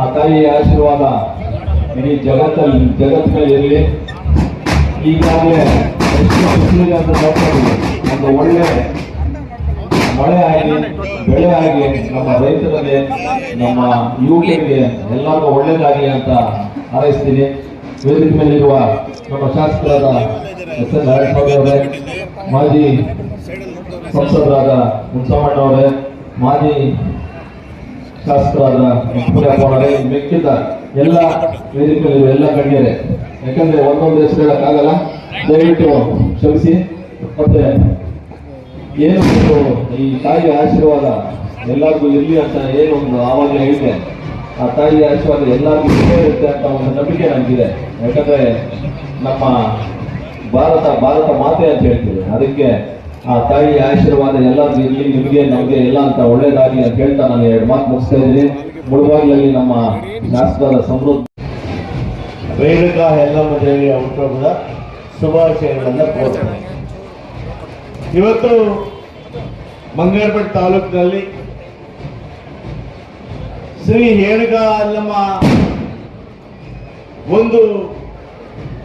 ಆ ತಾಯಿಯ ಆಶೀರ್ವಾದ ಇಡೀ ಜಗತ್ತಲ್ಲಿ ಜಗತ್ತಿನಲ್ಲಿ ಈಗಾಗಲೇ. ಒಂದು ಒಳ್ಳೆ ಮಳೆ ಆಗಿ, ಬೆಳೆ ಆಗಿ, ನಮ್ಮ ರೈತರಿಗೆ ನಮ್ಮ ಯುವಕರಿಗೆ ಎಲ್ಲರೂ ಒಳ್ಳೇದಾಗಲಿ ಅಂತ ಹಾರೈಸ್ತೀನಿ ವೇದಿಕೆ ಮೇಲಿರುವ ನಮ್ಮ ಶಾಸಕರಾದ ಎಸ್ ಎನ್ ನಾರಾಯಣಸ್ವಾಮಿ ಅವರೇ, ಮಾಜಿ ಸಂಸದರಾದ ಮುನ್ಸಮಣ್ಣ ಅವರೇ, ಮಾಜಿ ಶಾಸಕರಾದ ಅವರೇ ಎಲ್ಲ ವೇದಿಕೆಯಲ್ಲಿರುವ ಎಲ್ಲ ಗಣ್ಯರೇ, ಯಾಕಂದ್ರೆ ಒಂದೊಂದು ಹೆಸರು ಹೇಳೋಕ್ಕಾಗಲ್ಲ, ದಯವಿಟ್ಟು ಕ್ಷಮಿಸಿ. ಮತ್ತೆ ಏನು ಈ ತಾಯಿಯ ಆಶೀರ್ವಾದ ಎಲ್ಲರಿಗೂ ಇರಲಿ ಅಂತ ಏನೊಂದು ಆವಾಗಲೇ ಹೇಳಿದೆ ಆ ತಾಯಿಯ ಆಶೀರ್ವಾದ ಎಲ್ಲರಿಗೂ ಇರುತ್ತೆ ಅಂತ ಒಂದು ನಂಬಿಕೆ ನನಗಿದೆ. ಯಾಕಂದ್ರೆ ನಮ್ಮ ಭಾರತ ಭಾರತ ಮಾತೆ ಅಂತ ಹೇಳ್ತೀವಿ. ಅದಕ್ಕೆ ಆ ತಾಯಿ ಆಶೀರ್ವಾದ ಎಲ್ಲರಿಗೂ ಇರಲಿ, ನಿಮಗೆ, ನಮಗೆ ಎಲ್ಲ ಅಂತ ಒಳ್ಳೇದಾಗಲಿ ಅಂತ ಹೇಳ್ತಾ ನಾನು ಎರಡು ಮಾತು ಮುಗಿಸ್ತಾ ಇದ್ದೀನಿ. ಮುಳುಬಾಗಿಲಲ್ಲಿ ನಮ್ಮ ಶಾಸಕರ ಸಮೃದ್ಧಿ. ರೇಣುಕಾ ಯಲ್ಲಮ್ಮ ದೇವಿಯ ಹುಟ್ಟುಹಬ್ಬದ ಶುಭಾಶಯಗಳನ್ನು ಕೋರ್ತೇನೆ ಇವತ್ತು ಮಂಗಳಪೇಟೆ ತಾಲೂಕಿನಲ್ಲಿ ಶ್ರೀ ರೇಣುಕಾ ಎಲ್ಲಮ್ಮ ಒಂದು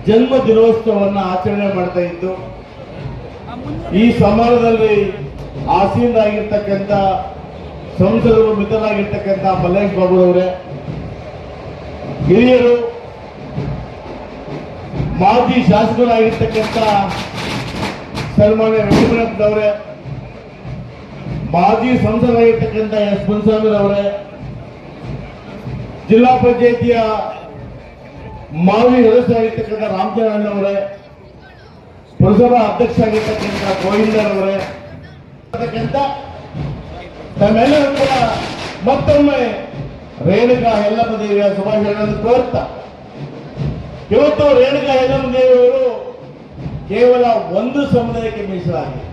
ಜನ್ಮ ದಿನೋತ್ಸವವನ್ನು ಆಚರಣೆ ಮಾಡ್ತಾ ಇದ್ದು ಈ ಸಮರದಲ್ಲಿ ಆಸೀನರಾಗಿರ್ತಕ್ಕಂಥ, ಸಂಸದರು ಮಿತ್ರರಾಗಿರ್ತಕ್ಕಂಥ ಮಲ್ಲೇಶ್ ಬಾಬು ಅವರೇ ಹಿರಿಯರು, ಮಾಜಿ ಶಾಸಕರಾಗಿರ್ತಕ್ಕಂಥ ಸನ್ಮಾನ್ಯ ವೆಂಕಟರಮಣಪ್ಪನವರೇ ಮಾಜಿ ಸಂಸದರಾಗಿರ್ತಕ್ಕಂಥ ಎಸ್ ಮುನ್ಸ್ವಾಮಿರವರೇ ಜಿಲ್ಲಾ ಪಂಚಾಯಿತಿಯ ಮಾಜಿ ಸದಸ್ಯರಾಗಿರ್ತಕ್ಕಂಥ ರಾಮಚಂದ್ರಣ್ಣವರೇ ಪುರಸಭಾ ಅಧ್ಯಕ್ಷ ಆಗಿರ್ತಕ್ಕಂಥ ಗೋವಿಂದರವರೇ ತಮ್ಮೆಲ್ಲರೂ ಕೂಡ ಮತ್ತೊಮ್ಮೆ ರೇಣುಕಾ ಯಲ್ಲಮ್ಮ ದೇವಿಯ ಶುಭಾಶಯಗಳನ್ನು ಕೋರ್ತಾ. ಇವತ್ತು ರೇಣುಕಾ ಯಲ್ಲಮ್ಮ ದೇವಿಯವರು ಕೇವಲ ಒಂದು ಸಮುದಾಯಕ್ಕೆ ಮೀಸಲಾಗಿದೆ.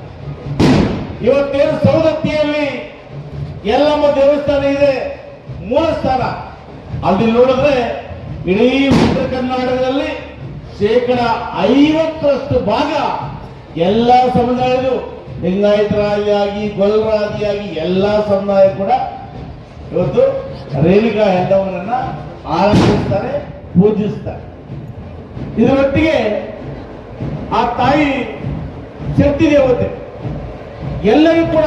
ಇವತ್ತೇನು ಸೌದತ್ತಿಯಲ್ಲಿ ಯಲ್ಲಮ್ಮ ದೇವಸ್ಥಾನ ಇದೆ, ಮೂಲ ಸ್ಥಾನ. ಅಲ್ಲಿ ನೋಡಿದ್ರೆ ಇಡೀ ಉತ್ತರ ಕರ್ನಾಟಕದಲ್ಲಿ ಶೇಕಡ ಐವತ್ತರಷ್ಟು ಭಾಗ ಎಲ್ಲ ಸಮುದಾಯಗಳು ಲಿಂಗಾಯತರಾದಿಯಾಗಿ ಗೊಲ್ಲರಾದಿಯಾಗಿ ಎಲ್ಲ ಸಮುದಾಯ ಕೂಡ ಇವತ್ತು ರೇಣುಕಾ ಯಲ್ಲಮ್ಮನನ್ನ ಆರಾಧಿಸ್ತಾರೆ, ಪೂಜಿಸ್ತಾರೆ. ಇದರೊಟ್ಟಿಗೆ ಆ ತಾಯಿ ಶಕ್ತಿ ದೇವತೆ, ಎಲ್ಲರೂ ಕೂಡ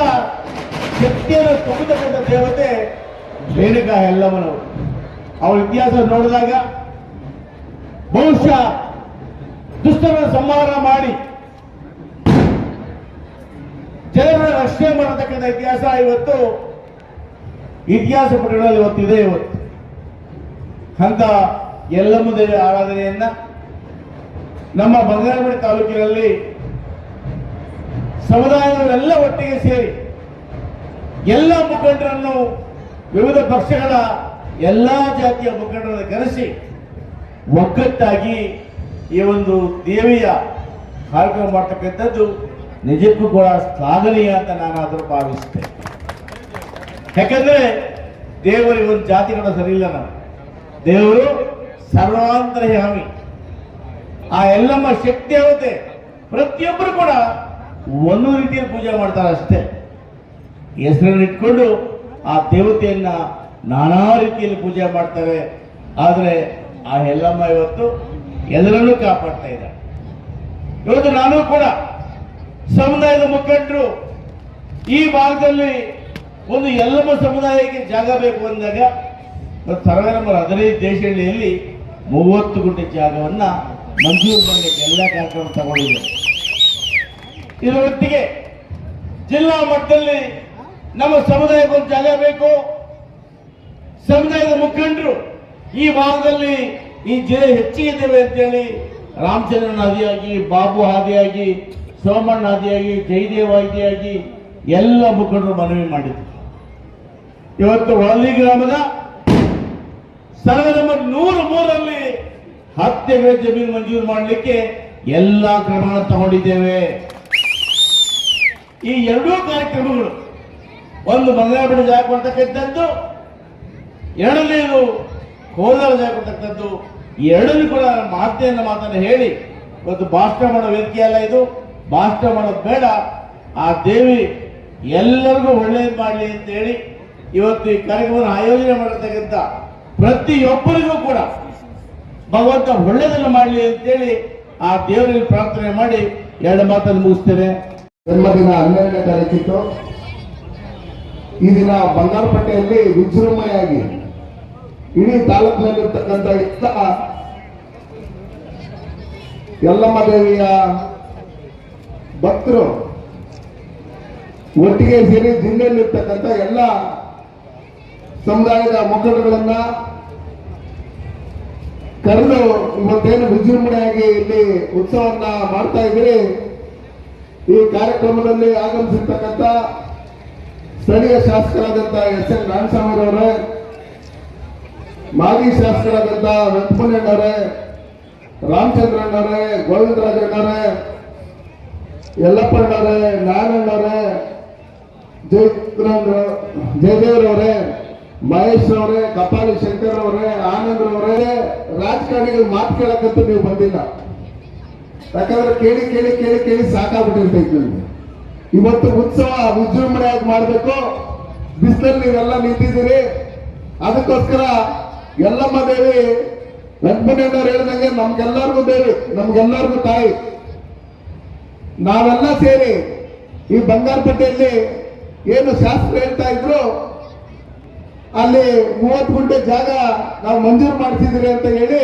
ಶಕ್ತಿಯನ್ನು ತುಂಬತಕ್ಕಂಥ ದೇವತೆ ರೇಣುಕಾ ಹೆಲ್ಲವನವರು ಅವಳ ಇತಿಹಾಸ ನೋಡಿದಾಗ ಬಹುಶಃ ದುಷ್ಟರ ಸಂಹಾರ ಮಾಡಿ. ಜನರ ರಕ್ಷಣೆ ಮಾಡತಕ್ಕಂಥ ಇತಿಹಾಸ ಇವತ್ತು, ಇತಿಹಾಸ ಪುಟಗಳಲ್ಲಿ ಇವತ್ತಿದೆ ಇವತ್ತು. ಅಂತ ಎಲ್ಲಮ್ಮ ದೇವಿ ಆರಾಧನೆಯನ್ನ ನಮ್ಮ ಬಂಗಾರಪೇಟೆ ತಾಲೂಕಿನಲ್ಲಿ ಸಮುದಾಯದವರೆಲ್ಲ ಒಟ್ಟಿಗೆ ಸೇರಿ ಎಲ್ಲ ಮುಖಂಡರನ್ನು ವಿವಿಧ ಪಕ್ಷಗಳ ಎಲ್ಲ ಜಾತಿಯ ಮುಖಂಡರನ್ನು ಕರೆಸಿ ಒಗ್ಗಟ್ಟಾಗಿ ಈ ಒಂದು ದೇವಿಯ ಕಾರ್ಯಕ್ರಮ ಮಾಡ್ತಕ್ಕಂಥದ್ದು ನಿಜಕ್ಕೂ ಕೂಡ ಶ್ಲಾಘನೀಯ ಅಂತ ನಾನಾದರೂ ಭಾವಿಸ್ತೇನೆ ಯಾಕಂದ್ರೆ ದೇವರಿಗೆ ಒಂದು ಜಾತಿಗಳ ಸರಿ ಇಲ್ಲ ನಾವು ದೇವರು ಸರ್ವಾಂತರ್ಯಾಮಿ ಆ ಎಲ್ಲಮ್ಮ ಶಕ್ತಿ ಆಗುತ್ತೆ ಪ್ರತಿಯೊಬ್ಬರು ಕೂಡ ಒಂದು ರೀತಿಯಲ್ಲಿ ಪೂಜೆ ಮಾಡ್ತಾರೆ ಅಷ್ಟೇ. ಹೆಸರನ್ನು ಇಟ್ಕೊಂಡು ಆ ದೇವತೆಯನ್ನ ನಾನಾ ರೀತಿಯಲ್ಲಿ ಪೂಜೆ ಮಾಡ್ತಾರೆ ಆದರೆ ಆ ಎಲ್ಲಮ್ಮ ಇವತ್ತು ಎಲ್ಲರನ್ನೂ ಕಾಪಾಡ್ತಾ ಇದ್ದಾರೆ. ಇವತ್ತು ನಾನು ಕೂಡ ಸಮುದಾಯದ ಮುಖಂಡರು, ಈ ಭಾಗದಲ್ಲಿ ಒಂದು ಎಲ್ಲಮ್ಮ ಸಮುದಾಯಕ್ಕೆ ಜಾಗ ಬೇಕು ಅಂದಾಗ ಸರ್ವೆ ನಂಬರ್ ಹದಿನೈದು ದೇಶಹಳ್ಳಿಯಲ್ಲಿ ಮೂವತ್ತು ಗುಂಟೆ ಜಾಗವನ್ನ ಮಂಜೂರು ಮಾಡಲಿಕ್ಕೆ ಎಲ್ಲ ಕಾರ್ಯಕ್ರಮ ತಗೊಂಡಿದೆ. ಇದರೊಟ್ಟಿಗೆ ಜಿಲ್ಲಾ ಮಟ್ಟದಲ್ಲಿ ನಮ್ಮ ಸಮುದಾಯಕ್ಕೊಂದು ಜಾಗ ಬೇಕು. ಸಮುದಾಯದ ಮುಖಂಡರು ಈ ಭಾಗದಲ್ಲಿ ಈ ಜಯ ಹೆಚ್ಚಿಗೆ ಇದ್ದೇವೆ ಅಂತೇಳಿ ರಾಮಚಂದ್ರನ ಆದಿಯಾಗಿ ಬಾಬು ಆದಿಯಾಗಿ ಸೋಮಣ್ಣ ಆದಿಯಾಗಿ ಜಯದೇವ ಆದಿಯಾಗಿ ಎಲ್ಲ ಮುಖಂಡರು ಮನವಿ ಮಾಡಿದ್ರು. ಇವತ್ತು ಹೊಳಲಿ ಗ್ರಾಮದ ಸಾವಿರದ ನೂರ ಮೂರರಲ್ಲಿ ಹತ್ತು ಎಕರೆ ಜಮೀನು ಮಂಜೂರು ಮಾಡಲಿಕ್ಕೆ ಎಲ್ಲ ಕ್ರಮ ತಗೊಂಡಿದ್ದೇವೆ. ಈ ಎರಡೂ ಕಾರ್ಯಕ್ರಮಗಳು ಒಂದು ಬಂಗಾರಪೇಟೆ ಜಾಗ ಕೊಡ್ತಕ್ಕಂಥದ್ದು ಎರಡನೇದು ಕೋಲಾರ ಜಯ ಕೊಡ್ತಕ್ಕಂಥದ್ದು ಎರಡನ್ನೂ ಕೂಡ ಮಾತೆಯನ್ನು ಮಾತನ್ನು ಹೇಳಿ, ಇವತ್ತು ಭಾಷಣ ಮಾಡೋ ವೇದಿಕೆ ಅಲ್ಲ ಇದು. ಭಾಷಣ ಮಾಡೋದು ಬೇಡ. ಆ ದೇವಿ ಎಲ್ಲರಿಗೂ ಒಳ್ಳೇದು ಮಾಡಲಿ ಅಂತ ಹೇಳಿ ಇವತ್ತು ಈ ಕಾರ್ಯಕ್ರಮವನ್ನು ಆಯೋಜನೆ ಮಾಡತಕ್ಕಂಥ ಪ್ರತಿಯೊಬ್ಬರಿಗೂ ಕೂಡ ಭಗವಂತ ಒಳ್ಳೆಯದನ್ನು ಮಾಡಲಿ ಅಂತೇಳಿ ಆ ದೇವರಲ್ಲಿ ಪ್ರಾರ್ಥನೆ ಮಾಡಿ ಎರಡು ಮಾತನ್ನು ಮುಗಿಸ್ತೇನೆ. ಜನ್ಮದಿನ ಹನ್ನೆರಡನೇ ತಾರೀಕಿತ್ತು. ಈ ದಿನ ಬಂಗಾರಪಟ್ಟೆಯಲ್ಲಿ ವಿಜೃಂಭಣೆಯಾಗಿ ಇಡೀ ತಾಲೂಕಿನಲ್ಲಿರ್ತಕ್ಕಂಥ ಎಲ್ಲ ಯಲ್ಲಮ್ಮ ದೇವಿಯ ಭಕ್ತರು ಒಟ್ಟಿಗೆ ಸೇರಿ ಜಿಲ್ಲೆಯಲ್ಲಿರ್ತಕ್ಕಂಥ ಎಲ್ಲ ಸಮುದಾಯದ ಮುಖಂಡಗಳನ್ನ ಕರೆದು ಇವತ್ತೇನು ವಿಜೃಂಭಣೆಯಾಗಿ ಇಲ್ಲಿ ಉತ್ಸವವನ್ನ ಮಾಡ್ತಾ ಇದ್ದೀರಿ. ಈ ಕಾರ್ಯಕ್ರಮದಲ್ಲಿ ಆಗಮಿಸಿರ್ತಕ್ಕಂಥ ಸ್ಥಳೀಯ ಶಾಸಕರಾದಂತಹ ಎಸ್ ಎನ್ ನಾರಾಯಣಸ್ವಾಮಿರವರೇ ಮಾಜಿ ಶಾಸಕರಾದಂಥ ವೆಂಕಟಮಣ್ಣವರೇ ರಾಮಚಂದ್ರಣ್ಣವರೇ ಗೋವಿಂದರಾಜಣ್ಣವರೇ ಯಲ್ಲಪ್ಪಣ್ಣವರೇ ನಾರಾಯಣವರೇ ಜಯಚಂದ್ರ ಜಯದೇವರವರೇ ಮಹೇಶ್ ಅವರೇ ಕಪಾಲಿ ಶಂಕರ್ ಅವರೇ ಆನಂದ್ ಅವರೇ ರಾಜಕಾರಣಿಗಳು ಮಾತು ಕೇಳಕ್ಕಂತೂ ನೀವು ಬಂದಿಲ್ಲ. ಯಾಕಂದ್ರೆ ಕೇಳಿ ಕೇಳಿ ಕೇಳಿ ಕೇಳಿ ಸಾಕಾಗ್ಬಿಟ್ಟಿರ್ತೈತೆ ನಿಮ್ಗೆ. ಇವತ್ತು ಉತ್ಸವ ವಿಜೃಂಭಣೆಯಾಗಿ ಮಾಡಬೇಕು. ಬಿಸಿಲಲ್ಲಿ ನೀವೆಲ್ಲ ನಿಂತಿದ್ದೀರಿ. ಅದಕ್ಕೋಸ್ಕರ ಎಲ್ಲಮ್ಮ ದೇವಿ ವೆಂಕಟೇಶ್ವರ ಹೇಳಿದಂಗೆ ನಮ್ಗೆಲ್ಲರಿಗೂ ದೇವಿ, ನಮ್ಗೆಲ್ಲರಿಗೂ ತಾಯಿ. ನಾವೆಲ್ಲ ಸೇರಿ ಈ ಬಂಗಾರಪಟ್ಟೆಯಲ್ಲಿ ಏನು ಶಾಸ್ತ್ರ ಹೇಳ್ತಾ ಇದ್ರು, ಅಲ್ಲಿ ಮೂವತ್ತು ಗುಂಟೆ ಜಾಗ ನಾವು ಮಂಜೂರು ಮಾಡಿಸಿದಿರಿ ಅಂತ ಹೇಳಿ,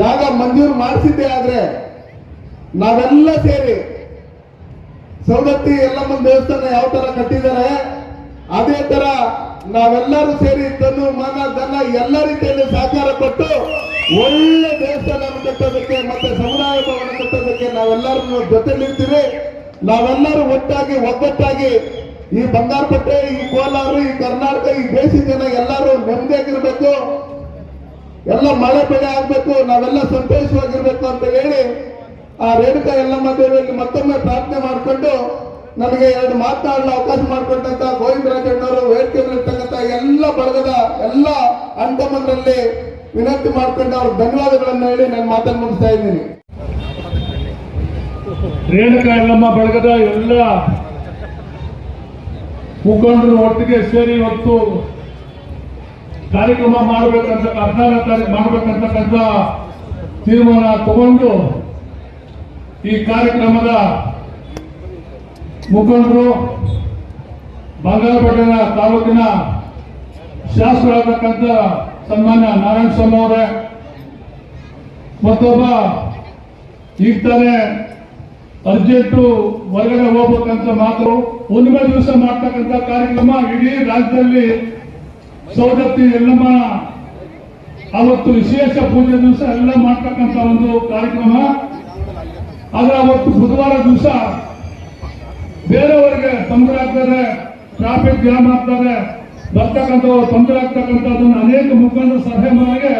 ಜಾಗ ಮಂಜೂರು ಮಾಡಿಸಿದ್ದೆ ಆದ್ರೆ ನಾವೆಲ್ಲ ಸೇರಿ ಸೌದತ್ತಿ ಎಲ್ಲಮ್ಮನ ದೇವಸ್ಥಾನ ಯಾವ ತರ ಕಟ್ಟಿದ್ದಾರೆ, ಅದೇ ತರ ನಾವೆಲ್ಲರೂ ಸೇರಿ ತನ್ನ ಮನ ಧನ ಎಲ್ಲ ರೀತಿಯಲ್ಲಿ ಸಹಕಾರ ಕೊಟ್ಟು ಒಳ್ಳೆ ದೇವಸ್ಥಾನವನ್ನು ಕಟ್ಟೋದಕ್ಕೆ ಮತ್ತೆ ಸಮುದಾಯ ಭವನ ಕಟ್ಟೋದಕ್ಕೆ ನಾವೆಲ್ಲರೂ ಜೊತೆ ನಿಲ್ತೀವಿ ನಾವೆಲ್ಲರೂ ಒಟ್ಟಾಗಿ, ಒಗ್ಗಟ್ಟಾಗಿ ಈ ಬಂಗಾರಪೇಟೆ, ಈ ಕೋಲಾರ, ಈ ಕರ್ನಾಟಕ, ಈ ದೇಶದ ಜನ ಎಲ್ಲರೂ ನೆಮ್ಮದಿಯಾಗಿರ್ಬೇಕು. ಎಲ್ಲ ಮಳೆ ಬೆಳೆ ಆಗ್ಬೇಕು, ನಾವೆಲ್ಲ ಸಂತೋಷವಾಗಿರ್ಬೇಕು ಅಂತ ಹೇಳಿ ಆ ರೇಣುಕಾ ಎಲ್ಲಮ್ಮ ದೇವಿಯಲ್ಲಿ ಮತ್ತೊಮ್ಮೆ ಪ್ರಾರ್ಥನೆ ಮಾಡಿಕೊಂಡು ನನಗೆ ಎರಡು ಮಾತನಾಡಲು ಅವಕಾಶ ಮಾಡಿಕೊಟ್ಟಂತ ಗೋವಿಂದರಾಜಣ್ಣವರು ವೇದಿಕೆಯಲ್ಲಿರ್ತಕ್ಕಂಥ ಎಲ್ಲ ಬಳಗದ ಎಲ್ಲ ಅಂಡಮನರಲ್ಲಿ ವಿನಂತಿ ಮಾಡ್ಕೊಂಡು ಅವ್ರ ಧನ್ಯವಾದಗಳನ್ನು ಹೇಳಿ ನಾನು ಮಾತನ್ನು ಮುಗಿಸ್ತಾ ಇದ್ದೀನಿ. ರೇಣುಕಾ ಬಳಗದ ಎಲ್ಲ ಮುಖಂಡರು ಒಟ್ಟಿಗೆ ಸೇರಿ ಇವತ್ತು ಕಾರ್ಯಕ್ರಮ ಮಾಡಬೇಕಂತ ಹದಿನಾರನೇ ತಾರೀಕು ಮಾಡಬೇಕಂತಕ್ಕಂಥ ತೀರ್ಮಾನ ತಗೊಂಡು ಈ ಕಾರ್ಯಕ್ರಮದ ಮುಖಂಡರು ಬಂಗಾರಪೇಟೆನ ತಾಲೂಕಿನ ಶಾಸಕರಾಗತಕ್ಕಂಥ ಸನ್ಮಾನ್ಯ ನಾರಾಯಣ ಸ್ವಾಮಿ ಅವರೇ, ಮತ್ತೊಬ್ಬ ಈಗ ತಾನೇ ಅರ್ಜೆಂಟು ಹೊರಗಡೆ ಹೋಗ್ಬೇಕಂತ ಮಾತು, ಹುಣ್ಣಿಮೆ ದಿವಸ ಮಾಡ್ತಕ್ಕಂಥ ಕಾರ್ಯಕ್ರಮ ಇಡೀ ರಾಜ್ಯದಲ್ಲಿ ಸೌದತ್ತಿ ಎಲ್ಲಮ್ಮ ಅವತ್ತು ವಿಶೇಷ ಪೂಜೆ ದಿವಸ ಎಲ್ಲ ಮಾಡ್ತಕ್ಕಂಥ ಒಂದು ಕಾರ್ಯಕ್ರಮ. ಆದ್ರೆ ಅವತ್ತು ಬುಧವಾರ ದಿವಸ ಬೇರೆಯವರಿಗೆ ತೊಂದರೆ ಆಗ್ತದೆ ಟ್ರಾಫಿಕ್ ಜಾಮ್ ಆಗ್ತಾರೆ ಬರ್ತಕ್ಕಂಥವ್ರು ತೊಂದರೆ ಆಗ್ತಕ್ಕಂಥದ್ದನ್ನು ಅನೇಕ ಮುಖಂಡರು ಸಭೆ ಮಾಡಿ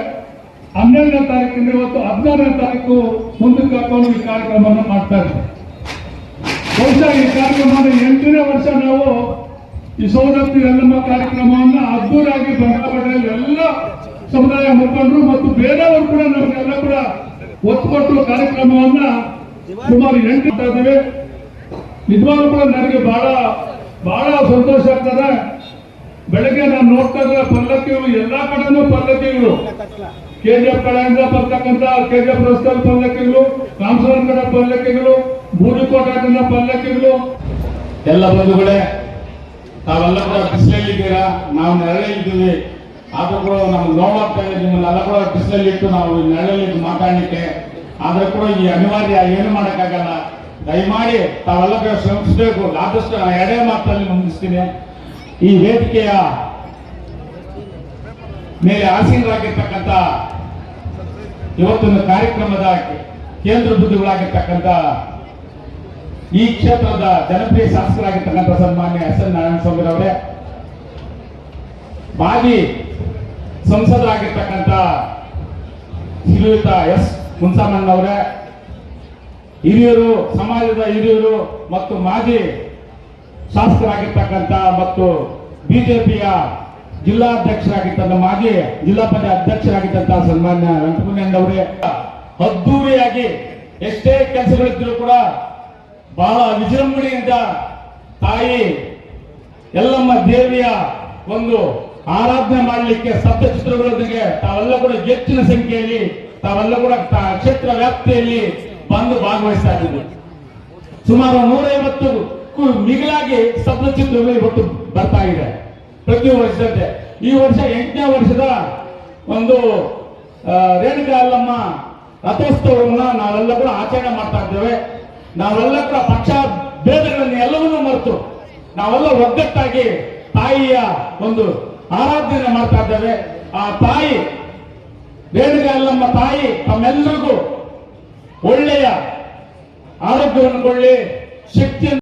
ಹನ್ನೆರಡನೇ ತಾರೀಕಿಂದ ಇವತ್ತು ಹದಿನಾರನೇ ತಾರೀಕು ಮುಂದಕ್ಕೆ ಹಾಕೊಂಡು ಈ ಕಾರ್ಯಕ್ರಮವನ್ನು ಮಾಡ್ತಾರೆ ಬಹುಶಃ ಈ ಕಾರ್ಯಕ್ರಮದ ಎಂಟನೇ ವರ್ಷ ನಾವು ಈ ಸೌದತ್ತಿ ಎಲ್ಲಮ್ಮ ಕಾರ್ಯಕ್ರಮವನ್ನ ಅದ್ದೂರಾಗಿ ಬಂಗಾರಪೇಟೆಯಲ್ಲಿ ಎಲ್ಲ ಸಮುದಾಯ ಮುಖಂಡರು ಮತ್ತು ಬೇರೆಯವರು ಕೂಡ ನಮಗೆಲ್ಲ ಕೂಡ ಒತ್ತು ಕೊಟ್ಟು ಕಾರ್ಯಕ್ರಮವನ್ನ ಸುಮಾರು ಎಂಟು ಮಾಡ್ತಾ ನಿಜವಾಗ್ಲೂ ಕೂಡ ನನಗೆ ಬಹಳ ಬಹಳ ಸಂತೋಷ ಆಗ್ತದೆ. ಬೆಳಗ್ಗೆ ನಾನು ನೋಡ್ತಾ ಇದ್ರೆ ಪಲ್ಲಕ್ಕಿಗಳು ಎಲ್ಲಾ ಕಡೆನೂ ಪಲ್ಲಕ್ಕಿಗಳು. ಕೆಜಿಎಫ್ ಕಡೆಯಿಂದ ಬರ್ತಕ್ಕಂತ ಕೆಜಿಎಫ್ ರಸ್ತೆಯಲ್ಲಿ ಪಲ್ಲಕ್ಕಿಗಳು ಕಾಮಸೂರ್ ಕಡೆ ಪಲ್ಲಕ್ಕಿಗಳು ಬೂದಿಕೋಟದಿಂದ ಪಲ್ಲಕ್ಕಿಗಳು. ಎಲ್ಲ ಬಂಧುಗಳೇ, ತಾವೆಲ್ಲ ಕೂಡ ಬಿಸಿಲಲ್ಲಿದ್ದೀರಾ? ನಾವು ನೆರಳಿದ್ದೀವಿ ಆದ್ರೂ ಕೂಡ ನಮ್ಗೆ ನೋವಾಗ್ತಾ ಇದೆ. ನಿಮ್ಮನ್ನೆಲ್ಲ ಕೂಡ ಬಿಸಿಲಲ್ಲಿಟ್ಟು ನಾವು ನೆರಳಲ್ಲಿ ಮಾತಾಡಲಿಕ್ಕೆ. ಆದ್ರೆ ಕೂಡ ಈ ಅನಿವಾರ್ಯ ಏನು ಮಾಡೋಕ್ಕಾಗಲ್ಲ? ದಯಮಾಡಿ ತಾವೆಲ್ಲ ಶ್ರಮಿಸಬೇಕು. ಆದಷ್ಟು ಎರಡೇ ಮಾತಲ್ಲಿ ಮುಂದಿಸ್ತೀನಿ ಈ ವೇದಿಕೆಯ ಮೇಲೆ ಆಸೀನರಾಗಿರ್ತಕ್ಕಂಥ ಇವತ್ತಿನ ಕಾರ್ಯಕ್ರಮದ ಕೇಂದ್ರ ಬುದ್ಧಿಗಳಾಗಿರ್ತಕ್ಕಂಥ ಈ ಕ್ಷೇತ್ರದ ಜನಪ್ರಿಯ ಶಾಸಕರಾಗಿರ್ತಕ್ಕಂಥ ಸನ್ಮಾನ್ಯ ಎಸ್ ಎನ್ ನಾರಾಯಣ ಸ್ವಾಮಿ ಅವರೇ ಮಾಜಿ ಸಂಸದರಾಗಿರ್ತಕ್ಕಂಥ ಶ್ರೀಯುತ ಎಸ್ ಮುನ್ಸಾಮಣ್ಣವರೇ ಹಿರಿಯರು, ಸಮಾಜದ ಹಿರಿಯರು ಮತ್ತು ಮಾಜಿ ಶಾಸಕರಾಗಿರ್ತಕ್ಕಂಥ ಮತ್ತು ಬಿಜೆಪಿಯ ಜಿಲ್ಲಾಧ್ಯಕ್ಷರಾಗಿದ್ದ ಮಾಜಿ ಜಿಲ್ಲಾ ಪಂಚಾಯತ್ ಅಧ್ಯಕ್ಷರಾಗಿದ್ದಂಥ ಸನ್ಮಾನ್ಯ ವೆಂಕಟಮಣ್ಣವರೇ ಅದ್ದೂರಿಯಾಗಿ ಎಷ್ಟೇ ಕೆಲಸಗಳಿದ್ರು ಕೂಡ ಬಹಳ ವಿಜೃಂಭಣೆಯಿಂದ ತಾಯಿ ಎಲ್ಲಮ್ಮ ದೇವಿಯ ಒಂದು ಆರಾಧನೆ ಮಾಡಲಿಕ್ಕೆ ಸಪ್ತಚಿತ್ರಗಳೊಂದಿಗೆ ತಾವೆಲ್ಲ ಕೂಡ ಹೆಚ್ಚಿನ ಸಂಖ್ಯೆಯಲ್ಲಿ, ತಾವೆಲ್ಲ ಕೂಡ ಕ್ಷೇತ್ರ ವ್ಯಾಪ್ತಿಯಲ್ಲಿ ಬಂದು ಭಾಗವಹಿಸ್ತಾ ಇದ್ದೀವಿ ಸುಮಾರು ನೂರೈವತ್ತು ಮಿಗಿಲಾಗಿ ಸಪ್ತಚಿತ್ರಗಳು ಇವತ್ತು ಬರ್ತಾ ಇದೆ. ಪ್ರತಿ ವರ್ಷದಂತೆ ಈ ವರ್ಷ ಎಂಟನೇ ವರ್ಷದ ಒಂದು ರೇಣುಕಾ ಅಲ್ಲಮ್ಮ ರಥೋತ್ಸವವನ್ನ ನಾವೆಲ್ಲ ಕೂಡ ಆಚರಣೆ ಮಾಡ್ತಾ ಇದ್ದೇವೆ. ನಾವೆಲ್ಲ ಕೂಡ ಪಕ್ಷ ಭೇದಗಳನ್ನು ಎಲ್ಲವನ್ನೂ ಮರೆತು ನಾವೆಲ್ಲ ಒಗ್ಗಟ್ಟಾಗಿ ತಾಯಿಯ ಒಂದು ಆರಾಧನೆ ಮಾಡ್ತಾ ಇದ್ದೇವೆ. ಆ ತಾಯಿ, ರೇಣುಕಾ ಅಲ್ಲಮ್ಮ ತಾಯಿ ತಮ್ಮೆಲ್ಲರಿಗೂ ಒಳ್ಳೆಯ ಆರೋಗ್ಯವನ್ನು ಕೊಳ್ಳಿ ಶಕ್ತಿಯನ್ನು